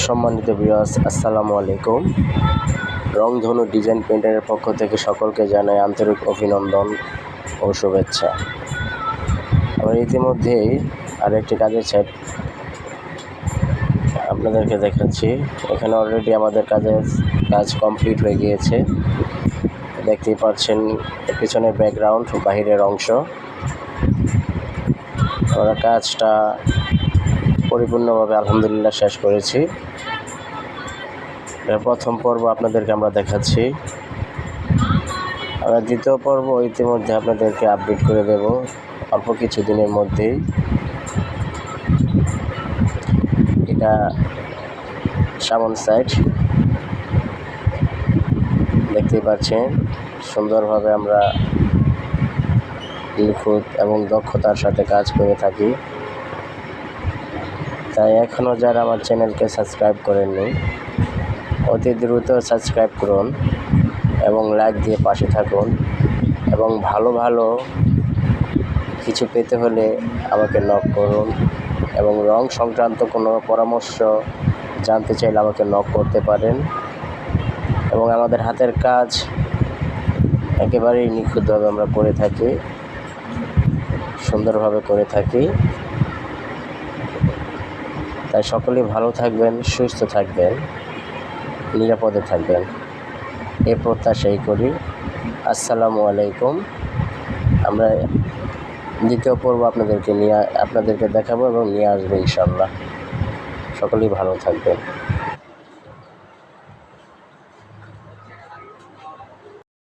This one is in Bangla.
সম্মানিত বিয়াস আসসালামু আলাইকুম। রংধনু ডিজাইন পেন্টারের পক্ষ থেকে সকলকে জানাই আন্তরিক অভিনন্দন ও শুভেচ্ছা। আমরা ইতিমধ্যেই আরেকটি কাজের সাইট আপনাদেরকে দেখাচ্ছি। এখানে অলরেডি আমাদের কাজের কাজ কমপ্লিট হয়ে গিয়েছে। দেখতেই পাচ্ছেন পিছনের ব্যাকগ্রাউন্ড বাহিরের অংশ। আমরা কাজটা পরিপূর্ণভাবে আলহামদুলিল্লাহ শেষ করেছি। প্রথম পর্ব আপনাদেরকে আমরা দেখাচ্ছি। আমরা দ্বিতীয় পর্ব ইতিমধ্যে আপনাদেরকে আপডেট করে দেব, অল্প কিছু দিনের মধ্যেই। এটা সামন সাইড। দেখতেই পাচ্ছেন, সুন্দরভাবে আমরা নিখুঁত এবং দক্ষতার সাথে কাজ করে থাকি। তাই এখনও যারা আমার চ্যানেলকে সাবস্ক্রাইব করেননি, অতি দ্রুত সাবস্ক্রাইব করুন এবং লাইক দিয়ে পাশে থাকুন এবং ভালো ভালো কিছু পেতে হলে আমাকে নক করুন এবং রং সংক্রান্ত কোনো পরামর্শ জানতে চাইলে আমাকে নক করতে পারেন এবং আমাদের হাতের কাজ একেবারেই নিখুঁতভাবে আমরা করে থাকি, সুন্দরভাবে করে থাকি। তাই সকলেই ভালো থাকবেন, সুস্থ থাকবেন, নিরাপদে থাকবেন। এ প্রত্যাশাই করি। আসসালামু আলাইকুম। আমরা দ্বিতীয় পর্ব আপনাদেরকে নিয়ে, আপনাদেরকে দেখাবো এবং নিয়ে আসব ইনশাল্লাহ সকলেই ভালো থাকবেন।